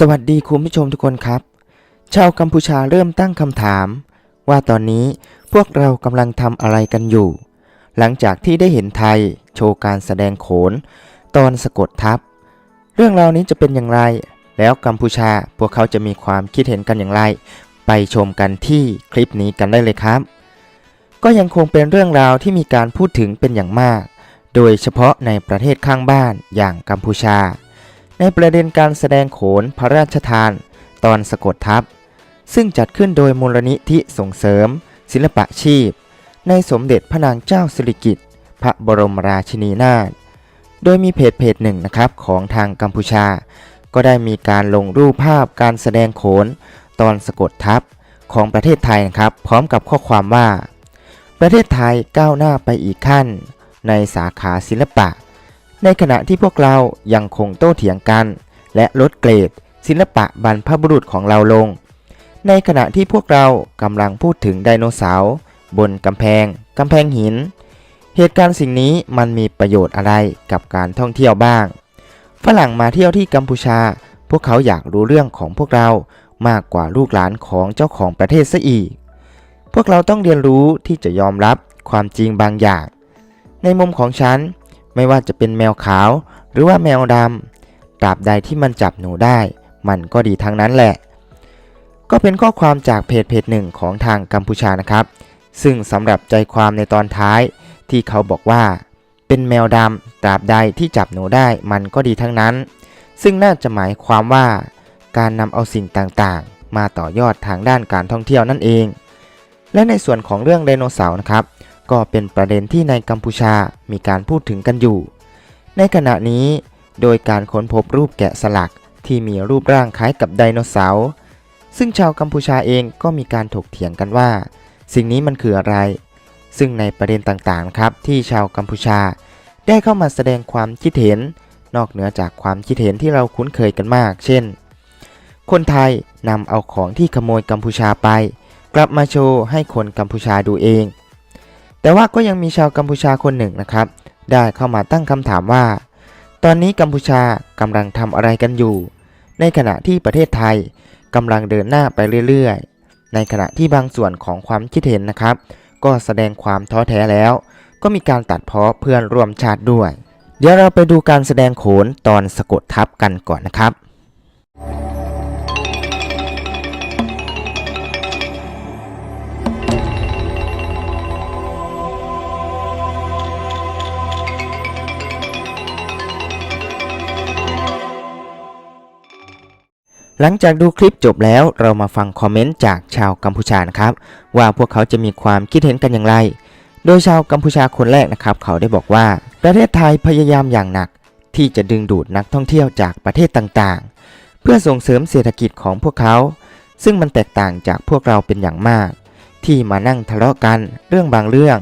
สวัสดีคุณผู้ชมทุกคนครับ ชาวกัมพูชาเริ่มตั้งคำถาม ว่าตอนนี้พวกเรากำลังทำอะไรกันอยู่ หลังจากที่ได้เห็นไทยโชว์การแสดงโขน ตอนสะกดทับ เรื่องราวนี้จะเป็นอย่างไร แล้วกัมพูชาพวกเขาจะมีความคิดเห็นกันอย่างไร ไปชมกันที่คลิปนี้กันได้เลยครับ ก็ยังคงเป็นเรื่องราวที่มีการพูดถึงเป็นอย่างมาก โดยเฉพาะในประเทศข้างบ้านอย่างกัมพูชา ในประเด็นการแสดงโขนพระราชทาน ตอนสะกดทับซึ่งจัดขึ้นโดยมูลนิธิส่งเสริม ศิลปะชีพ ในสมเด็จพระนางเจ้าสิริกิติ์พระบรมราชินีนาถโดยมีเพจเพจหนึ่งนะครับของทางกัมพูชา ก็ได้มีการลงรูปภาพการแสดงโขน ตอนสะกดทับของประเทศไทยนะครับ พร้อมกับข้อความว่า ประเทศไทยก้าวหน้าไปอีกขั้น ในสาขาศิลปะ ในขณะที่พวกเรายังคงโต้เถียงกัน และลดเกรด ศิลปะบรรพบุรุษของเราลง ในขณะที่พวกเรากำลังพูดถึงไดโนเสาร์บนกำแพงกำแพงหิน เหตุการณ์สิ่งนี้มันมีประโยชน์อะไรกับการท่องเที่ยวบ้าง ฝรั่งมาเที่ยวที่กัมพูชา พวกเขาอยากรู้เรื่องของพวกเรามากกว่าลูกหลานของเจ้าของประเทศซะอีก พวกเราต้องเรียนรู้ที่จะยอมรับความจริงบางอย่าง ในมุมของฉัน ไม่ว่าจะเป็นแมวขาว หรือว่าแมวดำตราบใดที่มันจับหนูได้ มันก็ดีทั้งนั้นแหละ ก็เป็นข้อความจากเพจเพจหนึ่งของทางกัมพูชานะครับ ซึ่งสำหรับใจความในตอนท้ายที่เขาบอกว่า เป็นแมวดำตราบใดที่จับหนูได้มันก็ดีทั้งนั้น ซึ่งน่าจะหมายความว่า การนำเอาสิ่งต่างๆ มาต่อยอดทางด้านการท่องเที่ยวนั่นเอง และในส่วนของเรื่องไดโนเสาร์นะครับ ก็เป็นประเด็นที่ในกัมพูชามีการพูดถึงกันอยู่ ในขณะนี้ โดยการค้นพบรูปแกะสลักที่มีรูปร่างคล้ายกับไดโนเสาร์ซึ่งชาวกัมพูชาเองก็มีการถกเถียงกันว่า สิ่งนี้มันคืออะไร ซึ่งในประเด็นต่างๆครับที่ชาวกัมพูชา ได้เข้ามาแสดงความคิดเห็น นอกเหนือจากความคิดเห็นที่เราคุ้นเคยกันมาก เช่น คนไทยนำเอาของที่ขโมยกัมพูชาไป กลับมาโชว์ให้คนกัมพูชาดูเอง แต่ว่าก็ยังมีชาวกัมพูชาคนหนึ่งนะครับ ได้เข้ามาตั้งคำถามว่า ตอนนี้กัมพูชากำลังทำอะไรกันอยู่ ในขณะที่ประเทศไทยกำลังเดินหน้าไปเรื่อยๆ ในขณะที่บางส่วนของความคิดเห็นนะครับ ก็แสดงความท้อแท้แล้ว ก็มีการตัดเพ้อเพื่อนร่วมชาติด้วย เดี๋ยวเราไปดูการแสดงโขนตอนสะกดทับกันก่อนนะครับ หลังจากดูคลิปจบแล้วเรามาฟังคอมเมนต์จากชาวกัมพูชานะครับ ว่าพวกเขาจะมีความคิดเห็นกันอย่างไร โดยชาวกัมพูชาคนแรกนะครับ เขาได้บอกว่า ประเทศไทยพยายามอย่างหนัก ที่จะดึงดูดนักท่องเที่ยวจากประเทศต่างๆ เพื่อส่งเสริมเศรษฐกิจของพวกเขา ซึ่งมันแตกต่างจากพวกเราเป็นอย่างมาก ที่มานั่งทะเลาะกันเรื่องบางเรื่อง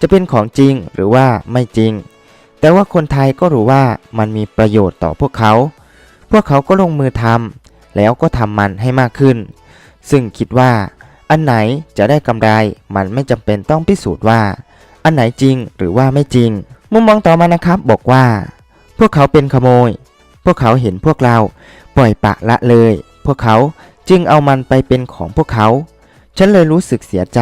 จะเป็นของจริงหรือว่าไม่จริง แต่ว่าคนไทยก็รู้ว่ามันมีประโยชน์ต่อพวกเขา พวกเขาก็ลงมือทำ แล้วก็ทำมันให้มากขึ้น ซึ่งคิดว่าอันไหนจะได้กำไรมันไม่จำเป็นต้องพิสูจน์ว่า อันไหนจริงหรือว่าไม่จริง มุมมองต่อมานะครับบอกว่า พวกเขาเป็นขโมย พวกเขาเห็นพวกเราปล่อยปะละเลย พวกเขาจึงเอามันไปเป็นของพวกเขา ฉันเลยรู้สึกเสียใจ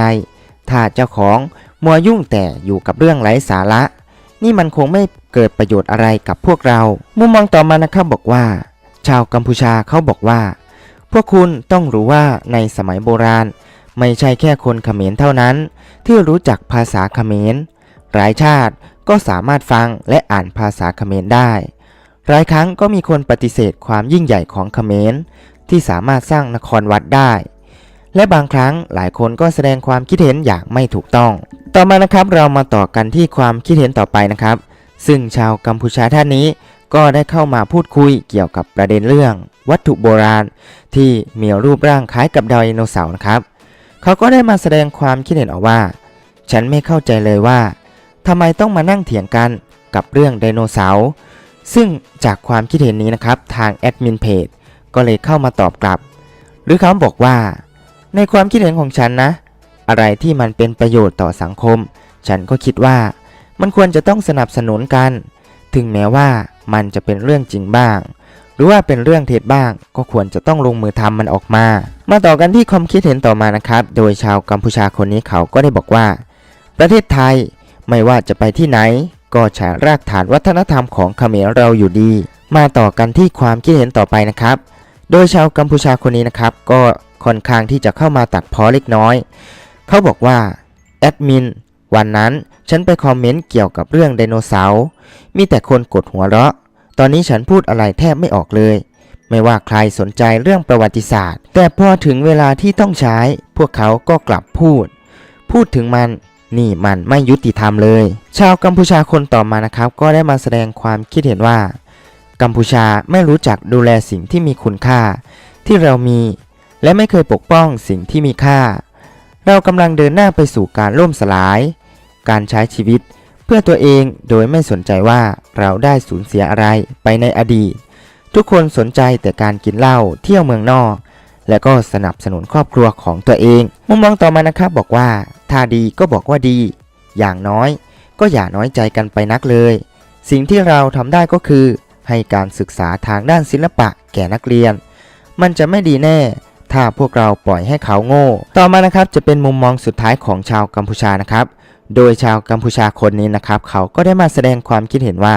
ถ้าเจ้าของมัวยุ่งแต่อยู่กับเรื่องไร้สาระ นี่มันคงไม่เกิดประโยชน์อะไรกับพวกเรา มุมมองต่อมานะครับบอกว่า ชาวกัมพูชาเขาบอกว่า พวกคุณต้องรู้ว่าในสมัยโบราณ ไม่ใช่แค่คนเขมรเท่านั้น ที่รู้จักภาษาเขมร หลายชาติก็สามารถฟังและอ่านภาษาเขมรได้หลายครั้งก็มีคนปฏิเสธความยิ่งใหญ่ของเขมร ที่สามารถสร้างนครวัดได้ และบางครั้งหลายคนก็แสดงความคิดเห็นอย่างไม่ถูกต้อง ต่อมานะครับเรามาต่อกันที่ความคิดเห็นต่อไปนะครับ ซึ่งชาวกัมพูชาท่านนี้ ก็ได้เข้ามาพูดคุยเกี่ยวกับประเด็นเรื่อง วัตถุโบราณ ที่มีรูปร่างคล้ายกับไดโนเสาร์นะครับ เขาก็ได้มาแสดงความคิดเห็นออกว่า ฉันไม่เข้าใจเลยว่าทำไมต้องมานั่งเถียงกันกับเรื่องไดโนเสาร์ ซึ่งจากความคิดเห็นนี้นะครับทางแอดมินเพจก็เลยเข้ามาตอบกลับ หรือเขาบอกว่า ในความคิดเห็นของฉันนะ อะไรที่มันเป็นประโยชน์ต่อสังคม ฉันก็คิดว่ามันควรจะต้องสนับสนุนกัน ถึงแม้ว่า มันจะเป็นเรื่องจริงบ้าง หรือว่าเป็นเรื่องเท็จบ้าง ก็ควรจะต้องลงมือทำมันออกมา มาต่อกันที่ความคิดเห็นต่อมานะครับ โดยชาวกัมพูชาคนนี้เขาก็ได้บอกว่า ประเทศไทยไม่ว่าจะไปที่ไหน ก็ใช้รากฐานวัฒนธรรมของเขมรเราอยู่ดี มาต่อกันที่ความคิดเห็นต่อไปนะครับ โดยชาวกัมพูชาคนนี้นะครับ ก็ค่อนข้างที่จะเข้ามาตัดพ้อเล็กน้อย เขาบอกว่าแอดมินวันนั้น ฉันไปคอมเมนต์เกี่ยวกับเรื่องไดโนเสาร์ มีแต่คนกดหัวเราะ ตอนนี้ฉันพูดอะไรแทบไม่ออกเลย ไม่ว่าใครสนใจเรื่องประวัติศาสตร์ แต่พอถึงเวลาที่ต้องใช้ พวกเขาก็กลับพูด พูดถึงมันนี่มันไม่ยุติธรรมเลย ชาวกัมพูชาคนต่อมานะครับ ก็ได้มาแสดงความคิดเห็นว่า กัมพูชาไม่รู้จักดูแลสิ่งที่มีคุณค่า ที่เรามี และไม่เคยปกป้องสิ่งที่มีค่า เรากำลังเดินหน้าไปสู่การล่มสลาย การใช้ชีวิต เพื่อตัวเองโดยไม่สนใจว่าเราได้สูญเสียอะไรไปในอดีต ทุกคนสนใจแต่การกินเหล้าเที่ยวเมืองนอก และก็สนับสนุนครอบครัวของตัวเอง มุมมองต่อมานะครับบอกว่า ถ้าดีก็บอกว่าดี อย่างน้อย ก็อย่าน้อยใจกันไปนักเลย สิ่งที่เราทำได้ก็คือ ให้การศึกษาทางด้านศิลปะแก่นักเรียน มันจะไม่ดีแน่ถ้าพวกเราปล่อยให้เขาโง่ ต่อมานะครับจะเป็นมุมมองสุดท้ายของชาวกัมพูชานะครับ โดยชาวกัมพูชาคนนี้นะครับ เขาก็ได้มาแสดงความคิดเห็นว่า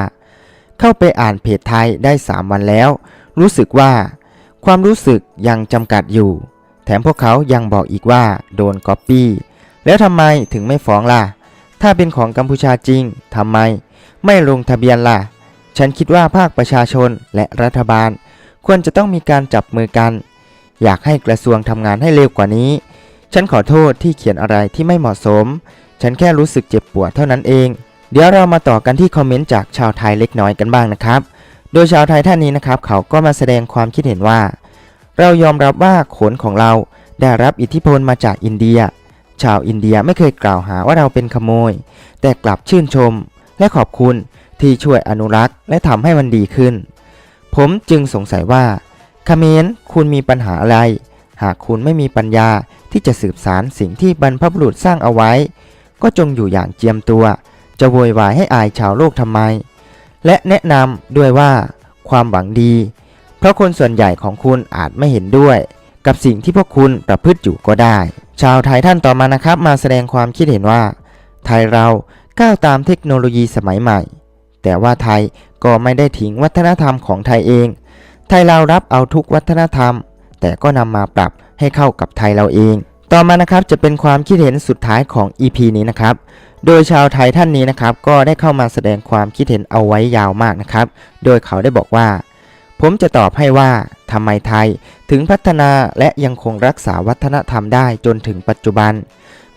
เข้าไปอ่านเพจไทยได้ 3 วันแล้ว รู้สึกว่า ความรู้สึกยังจำกัดอยู่ แถมพวกเขายังบอกอีกว่าโดนก๊อปปี้แล้วทำไมถึงไม่ฟ้องล่ะ ถ้าเป็นของกัมพูชาจริงทำไม ไม่ลงทะเบียนล่ะ ฉันคิดว่าภาคประชาชนและรัฐบาล ควรจะต้องมีการจับมือกัน อยากให้กระทรวงทำงานให้เร็วกว่านี้ ฉันขอโทษที่เขียนอะไรที่ไม่เหมาะสม ฉันแค่รู้สึกเจ็บปวดเท่านั้นเอง เดี๋ยวเรามาต่อกันที่คอมเมนต์จากชาวไทยเล็กน้อยกันบ้างนะครับ โดยชาวไทยท่านนี้นะครับ เขาก็มาแสดงความคิดเห็นว่า เรายอมรับว่าขนของเราได้รับอิทธิพลมาจากอินเดีย ชาวอินเดียไม่เคยกล่าวหาว่าเราเป็นขโมย แต่กลับชื่นชม และขอบคุณที่ช่วยอนุรักษ์ และทำให้มันดีขึ้น ผมจึงสงสัยว่าเขมรคุณมีปัญหาอะไร หากคุณไม่มีปัญญา ที่จะสืบสารสิ่งที่บรรพบุรุษสร้างเอาไว้ ก็จงอยู่อย่างเจียมตัว จะโวยวายให้อายชาวโลกทำไม และแนะนำด้วยว่า ความหวังดี เพราะคนส่วนใหญ่ของคุณอาจไม่เห็นด้วย กับสิ่งที่พวกคุณประพฤติอยู่ก็ได้ ชาวไทยท่านต่อมานะครับ มาแสดงความคิดเห็นว่า ไทยเราก้าวตามเทคโนโลยีสมัยใหม่ แต่ว่าไทยก็ไม่ได้ทิ้งวัฒนธรรมของไทยเอง ไทยเรารับเอาทุกวัฒนธรรม แต่ก็นำมาปรับให้เข้ากับไทยเราเอง ต่อมานะครับจะเป็นความคิดเห็นสุดท้ายของ EP นี้นะครับ โดยชาวไทยท่านนี้นะครับก็ได้เข้ามาแสดงความคิดเห็นเอาไว้ยาวมากนะครับ โดยเขาได้บอกว่า ผมจะตอบให้ว่าทำไมไทยถึงพัฒนาและยังคงรักษาวัฒนธรรมได้จนถึงปัจจุบัน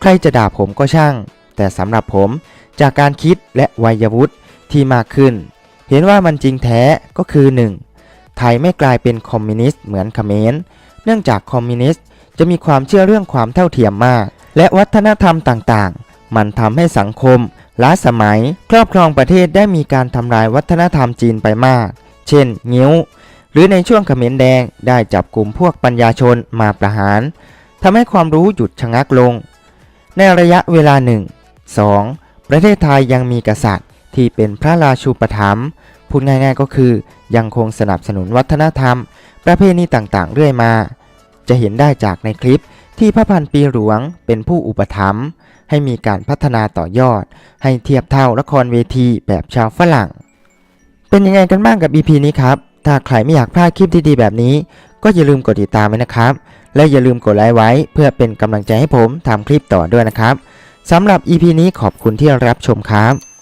ใครจะด่าผมก็ช่าง แต่สำหรับผมจากการคิดและวัยวุฒิที่มากขึ้น เห็นว่ามันจริงแท้ก็คือ 1. ไทยไม่กลายเป็นคอมมิวนิสต์เหมือนเขมร เนื่องจากคอมมิวนิสต์จะมีความเชื่อเรื่องความเท่าเทียมมาก และวัฒนธรรมต่างๆ มันทำให้สังคมล้าสมัย ครอบครองประเทศได้มีการทำลายวัฒนธรรมจีนไปมาก เช่น งิ้ว หรือในช่วงเขมรแดงได้จับกลุ่มพวกปัญญาชนมาประหารทำให้ความรู้หยุดชะงักลง ในระยะเวลาหนึ่ง 2. ประเทศไทยยังมีกษัตริย์ที่เป็นพระราชูปถัมภ์ พูดง่ายๆก็คือ ยังคงสนับสนุนวัฒนธรรม ประเพณีต่างๆ เรื่อยมา จะเห็นได้จากในคลิปที่พระพันปีหลวงเป็นผู้อุปถัมภ์ให้มีการพัฒนาต่อยอด ให้เทียบเท่าละครเวทีแบบชาวฝรั่ง เป็นยังไงกันบ้างกับ EP นี้ครับ ถ้าใครไม่อยากพลาดคลิปดีๆแบบนี้ ก็อย่าลืมกดติดตามไว้นะครับ และอย่าลืมกดไลค์ไว้ เพื่อเป็นกำลังใจให้ผมทำคลิปต่อด้วยนะครับสำหรับ EP นี้ขอบคุณที่รับชมครับ